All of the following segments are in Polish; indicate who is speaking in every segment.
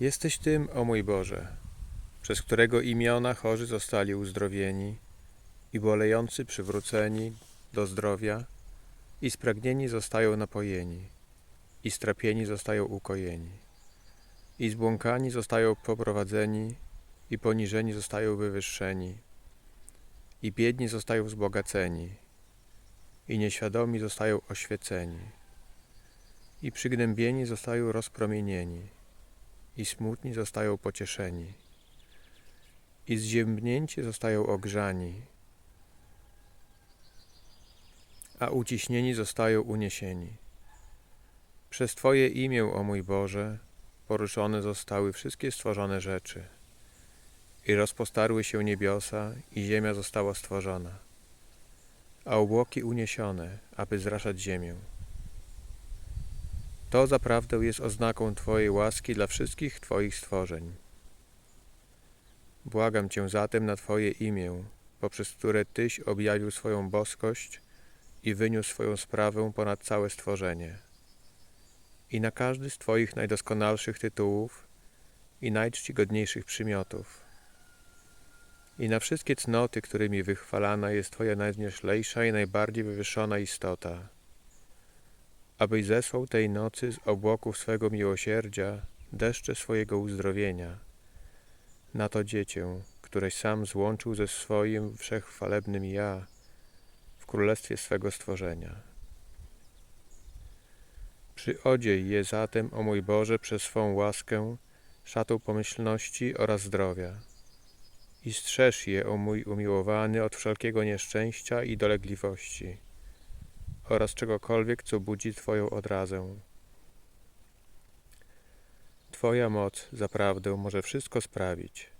Speaker 1: Jesteś tym, o mój Boże, przez którego imiona chorzy zostali uzdrowieni i bolejący przywróceni do zdrowia i spragnieni zostają napojeni i strapieni zostają ukojeni i zbłąkani zostają poprowadzeni i poniżeni zostają wywyższeni i biedni zostają wzbogaceni i nieświadomi zostają oświeceni i przygnębieni zostają rozpromienieni i smutni zostają pocieszeni, i zziębnięci zostają ogrzani, a uciśnieni zostają uniesieni. Przez Twoje imię, o mój Boże, poruszone zostały wszystkie stworzone rzeczy, i rozpostarły się niebiosa, i ziemia została stworzona, a obłoki uniesione, aby zraszać ziemię. To zaprawdę jest oznaką Twojej łaski dla wszystkich Twoich stworzeń. Błagam Cię zatem na Twoje imię, poprzez które Tyś objawił swoją boskość i wyniósł swoją sprawę ponad całe stworzenie. I na każdy z Twoich najdoskonalszych tytułów i najczcigodniejszych przymiotów. I na wszystkie cnoty, którymi wychwalana jest Twoja najwznioślejsza i najbardziej wywyższona istota abyś zesłał tej nocy z obłoków swego miłosierdzia deszcze swojego uzdrowienia. Na to dziecię, któreś sam złączył ze swoim wszechchwalebnym ja w królestwie swego stworzenia. Przyodziej je zatem, o mój Boże, przez swą łaskę, szatą pomyślności oraz zdrowia. I strzeż je, o mój umiłowany, od wszelkiego nieszczęścia i dolegliwości oraz czegokolwiek, co budzi Twoją odrazę. Twoja moc zaprawdę może wszystko sprawić.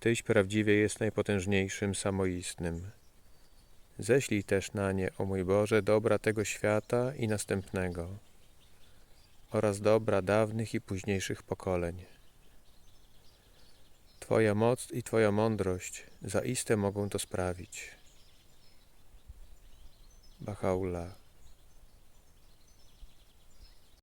Speaker 1: Tyś prawdziwie jest najpotężniejszym samoistnym. Ześlij też na nie, o mój Boże, dobra tego świata i następnego oraz dobra dawnych i późniejszych pokoleń. Twoja moc i Twoja mądrość zaiste mogą to sprawić. jaula.